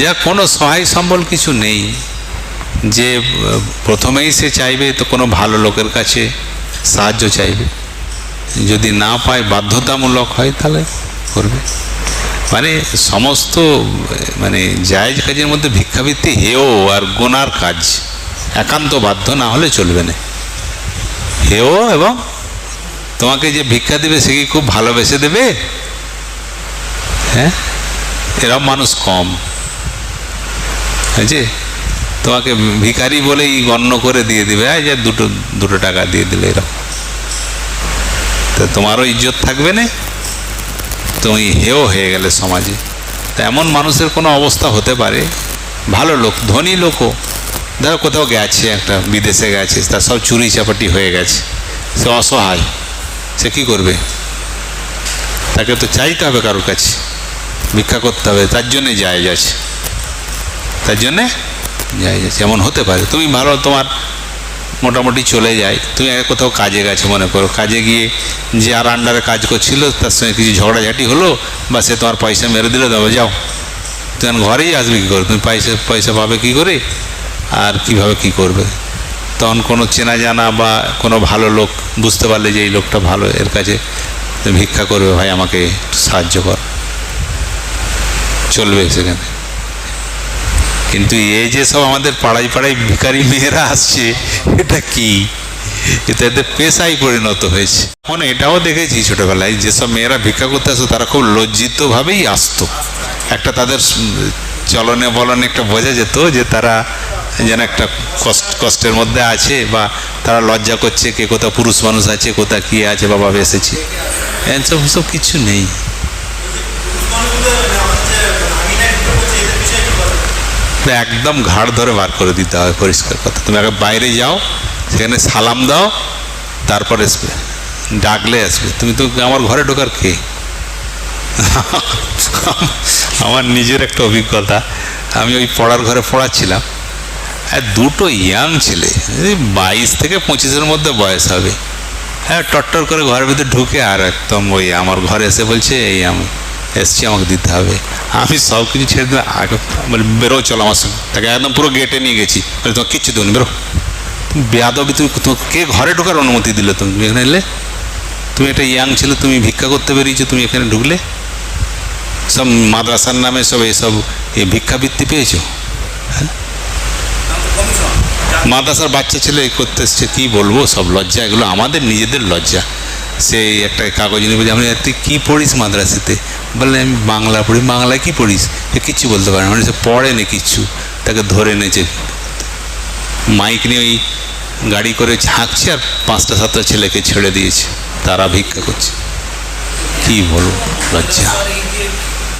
যা কোনো সহায় সম্বল কিছু নেই। যে প্রথমেই সে চাইবে, তো কোনো ভালো লোকের কাছে সাহায্য চাইবে। যদি না পায়, বাধ্যতামূলক হয়, তাহলে করবে। মানে সমস্ত মানে জায়জ কাজের মধ্যে ভিক্ষাবৃত্তি হেও আর গোনার কাজ। একান্ত বাধ্য না হলে চলবে না। হেও এবং তোমাকে যে ভিক্ষা দেবে, সে কি খুব ভালোবেসে দেবে? হ্যাঁ? এরকম মানুষ কম। হয়েছে তোমাকে ভিখারি বলেই গণ্য করে দিয়ে দিবে। এই যে দুটো দুটো টাকা দিয়ে দিলে এরকম। তো তোমারও ইজ্জত থাকবে না? তুমি হেও হয়ে গেলে সমাজে। তা এমন মানুষের কোনো অবস্থা হতে পারে? ভালো লোক, ধনী লোকও। ধরো কোথাও গেছে, একটা বিদেশে গেছে তার সব চুরি চাপাটি হয়ে গেছে। সে অসহায়। সে কি করবে? তাকে তো চাইতে হবে কারোর কাছে। ভিক্ষা করতে হবে, তার জন্যে যায় যাচ্ছে। তার জন্যে? যাই যাচ্ছে এমন হতে পারে। তুমি ভালো, তোমার মোটামুটি চলে যায়। তুমি এক কোথাও কাজে গেছো, মনে করো। কাজে গিয়ে যে আর আন্ডারে কাজ করছিল, তার সঙ্গে কিছু ঝগড়াঝাটি হলো বা সে তোমার পয়সা মেরে দিলে তবে যাও। তুমি ঘরেই আসবে কী করে? তুমি পয়সা পয়সা পাবে কী করে? আর কীভাবে কি করবে? তখন কোনো চেনা জানা বা কোনো ভালো লোক বুঝতে পারলে যে এই লোকটা ভালো, এর কাছে ভিক্ষা করবে, ভাই, আমাকে সাহায্য কর। চলবে সেখানে। কিন্তু এই যে সব আমাদের পাড়ায় পাড়ায় ভিখারি মেয়েরা আসছে, এটা কি? এটা এদের পেশায় পরিণত হয়েছে। এখন এটাও দেখেছি ছোটবেলায় যেসব মেয়েরা ভিক্ষা করতে আসতো, তারা খুব লজ্জিতভাবেই আসতো। একটা তাদের চলনে বলনে একটা বোঝা যেত যে তারা যেন একটা কষ্ট, কষ্টের মধ্যে আছে বা তারা লজ্জা করছে, কে কোথাও পুরুষ মানুষ আছে কোথা কি আছে, বাবা এসেছি এসব সব কিছু নেই। তো একদম ঘাড় ধরে বার করে দিতে হবে পরিষ্কার কথা। তুমি আগে বাইরে যাও, সেখানে সালাম দাও, তারপর আসবে। ডাকলে আসবে। তুমি তো আমার ঘরে ঢোকার কে? আমার নিজের একটা অভিজ্ঞতা। আমি ওই পড়ার ঘরে পড়াচ্ছিলাম। আর দুটো ইয়াং ছেলে বাইশ থেকে পঁচিশের মধ্যে বয়স হবে। হ্যাঁ টট্টর করে ঘরের ভিতরে ঢুকে আর একদম ওই আমার ঘরে এসে বলছে, এই আমি। এসছি, আমাকে দিতে হবে। আমি সব কিছু ছেড়ে দিলাম। আগে বলে, বেরো, চলো আমার সঙ্গে। তাকে একদম পুরো গেটে নিয়ে গেছি। বলে তোমার কিচ্ছু দেবনি বেরো। বেয়াদবি, তুমি কে ঘরে ঢোকার অনুমতি দিলে তুমি? এখানে এলে? তুমি একটা ইয়াং ছেলে, তুমি ভিক্ষা করতে বেরিয়েছো, তুমি এখানে ঢুকলে? সব মাদ্রাসার নামে সব এসব এই ভিক্ষাবৃত্তি পেয়েছ? হ্যাঁ? মাদ্রাসার বাচ্চা ছেলে করতে এসছে, কী বলব? সব লজ্জা, এগুলো আমাদের নিজেদের লজ্জা। সেই একটা কাগজ নিয়ে বলি আমি তুই কী পড়িস মাদ্রাসাতে? বললে, আমি বাংলা পড়ি। বাংলা কী পড়িস? সে কিচ্ছু বলতে পারে না। মানে সে পড়ে না কিচ্ছু। তাকে ধরে নেছে মাইক নিয়ে ওই গাড়ি করে ঝাঁকছে আর পাঁচটা, সাতটা ছেলেকে ছেড়ে দিয়েছে। তারা ভিক্ষা করছে। কী বলো লজ্জা।